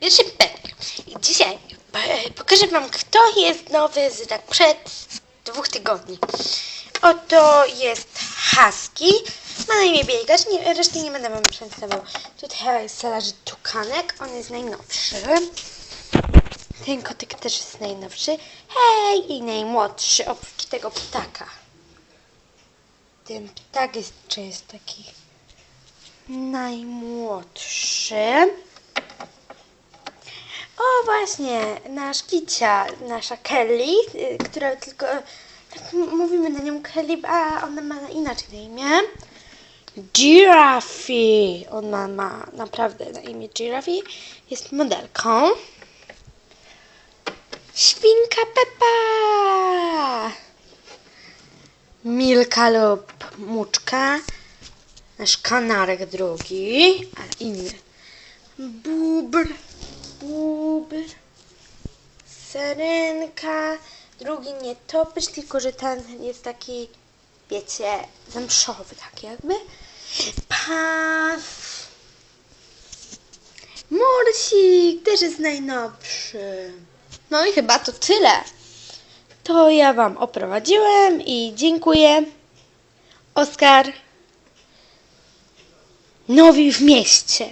Pierwszy. I dzisiaj e, pokażę wam, kto jest nowy z tak przed dwóch tygodni. Oto jest Husky. Ma na imię Biegacz, nie, reszty nie będę wam przedstawiał. Tutaj leży Tukanek, on jest najnowszy. Ten kotek też jest najnowszy. Hej! I najmłodszy, oprócz tego ptaka. Ten ptak jest, czy jest taki najmłodszy. Właśnie, nasz Kicia, nasza Kelly, y, która tylko, tak mówimy na nią Kelly, a ona ma inaczej na imię. Giraffe, ona ma naprawdę na imię Giraffe, jest modelką. Świnka Pepa! Milka lub Muczka, nasz kanarek drugi, ale inny. Bubr, serenka, drugi nie topycz, tylko że ten jest taki, wiecie, zamszowy tak jakby. Pas. Morsik też jest najnowszy. No i chyba to tyle. To ja Wam oprowadziłem i dziękuję. Oskar. Nowi w mieście.